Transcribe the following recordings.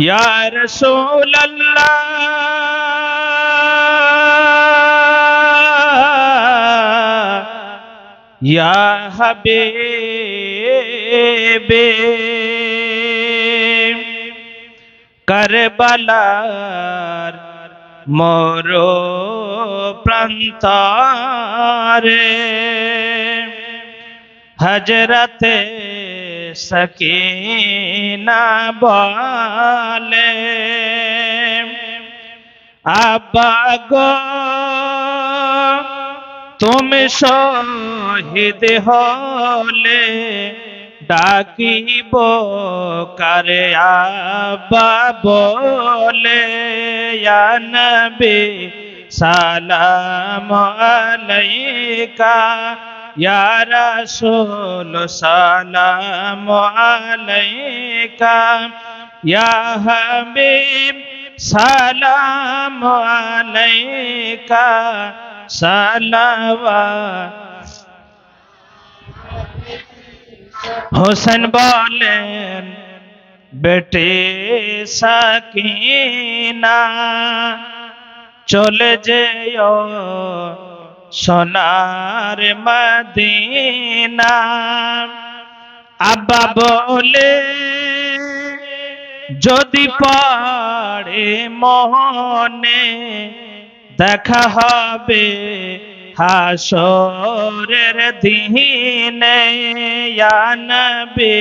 یا رسول اللہ یا حبیب করবালার মোর প্রান্তরে হজরতে সকিনা বলে আব্বা গো তুমি শহীদ হলে ডাকিব কারে আব্বা বলে নবী সালাম আলাইকা ইয়া রাসূল সালাম আলাইকা ইয়া হাবিব সালাম আলাইকা সালাওয়া হোসেন বলেন বেটে সাকিনা চলে যেও সোনার মদিনা। আব্বা বলে, যদি পড়ে মনে, দেখা হবে হাসরের দিনে। নবী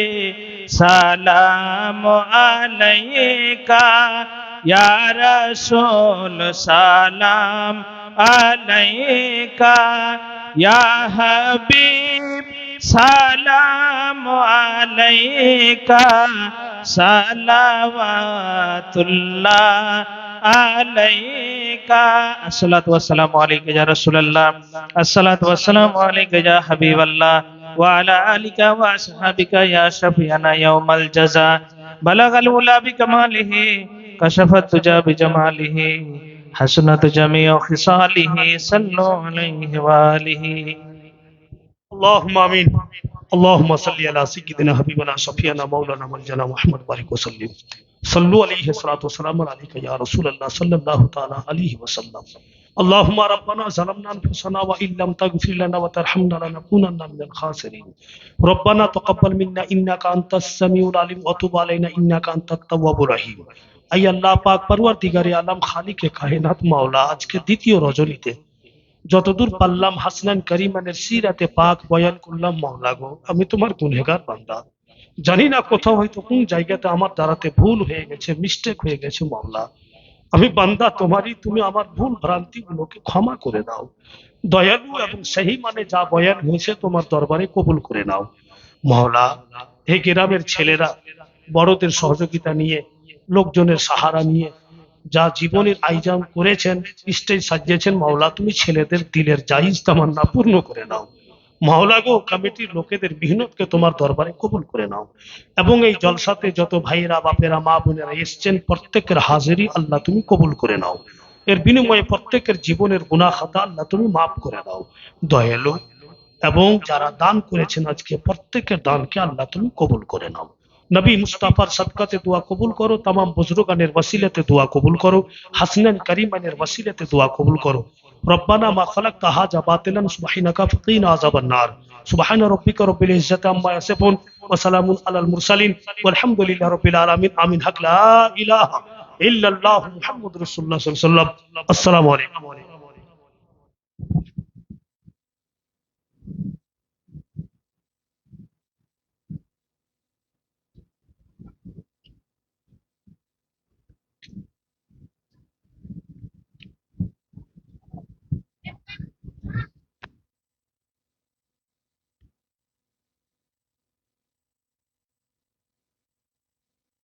সালাম আলাইকা, ইয়া রাসূল সালাম عليك يا حبيب سلام عليك. صلوات الله عليك. الصلاة والسلام عليك يا رسول الله. الصلاة والسلام عليك يا حبيب الله. وعلى آلك وأصحابك يا شفيعنا يوم الجزاء. بلغ الولا بكماله كشفت تجا بجماله. حسنت جميع خصاله صلوا عليه وآله. اللهم آمين. اللهم صل على سيدنا حبيبنا صفينا مولانا منجنا محمد بارك وسلم. صلوا عليه الصلاة والسلام عليك يا رسول الله صلى الله تعالى عليه وسلم. اللهم ربنا ظلمنا أنفسنا وإن لم تغفر لنا وترحمنا لنكونن من الخاسرين. ربنا تقبل منا إنك أنت السميع العليم وتب علينا إنك أنت التواب الرحيم. আই আল্লাহ পাক পরওয়ারদিগারে আলম খালিকে কায়নাত মাওলা আজকে দ্বিতীয় রজনীতে। যতদূর পারলাম হাসনান করিমানের সিরাতে পাক বয়ান করলাম মহলা গো, আমি তোমার গুনহেগার বান্দা। জানি না কোথাও হয়তো কোন জায়গাতে আমার দ্বারাতে ভুল হয়ে গেছে মিস্টেক হয়ে গেছে মহলা আমি বান্দা তোমারই, তুমি আমার ভুল ভ্রান্তি গুলোকে ক্ষমা করে দাও দয়ালু এবং সেই মানে যা বয়ান হয়েছে তোমার দরবারে কবুল করে নাও। মহলা এই গ্রামের ছেলেরা, বড়দের সহযোগিতা নিয়ে লোকজনের সাহারা নিয়ে যা জীবনের আয়োজন করেছেন, স্টেজ সাজিয়েছেন, মাওলা, তুমি ছেলেদের দিলের জাহিজ তামান্না পূর্ণ করে নাও। মাওলা গো, কমিটির লোকেদের মেহনতকে তোমার দরবারে কবুল করে নাও। এবং এই জলসাতে যত ভাইয়েরা, বাপেরা, মা বোনেরা এসছেন, প্রত্যেকের হাজিরি আল্লাহ তুমি কবুল করে নাও। এর বিনিময়ে প্রত্যেকের জীবনের গুণা খাতা আল্লাহ তুমি মাফ করে দাও দয়ালু, এবং যারা দান করেছেন আজকে, প্রত্যেকের দানকে আল্লাহ তুমি কবুল করে নাও। নবী মুস্তাফার সদকাতে দোয়া কবুল করো তাম বুজরুগানের ওয়াসিলাতে দোয়া কবুল করো, হাসনান করিমানের ওয়াসিলাতে দোয়া কবুল করো। রব্বানা মা খালাকতা হাজা বাতিলান সুবহানাকা ফাকিনা আযাবান নার। সুবহান রাব্বিকা রব্বিল ইজ্জাতি আম্মা ইয়াসিফুন ওয়া সালামুন আলাল মুরসালিন। ওয়ালহামদুলিল্লাহি রাব্বিল আলামিন। আমিন। হাক লা ইলাহা ইল্লাল্লাহু মুহাম্মাদুর রাসূলুল্লাহ সাল্লাল্লাহু আলাইহি ওয়াসাল্লাম। আসসালামু আলাইকুম।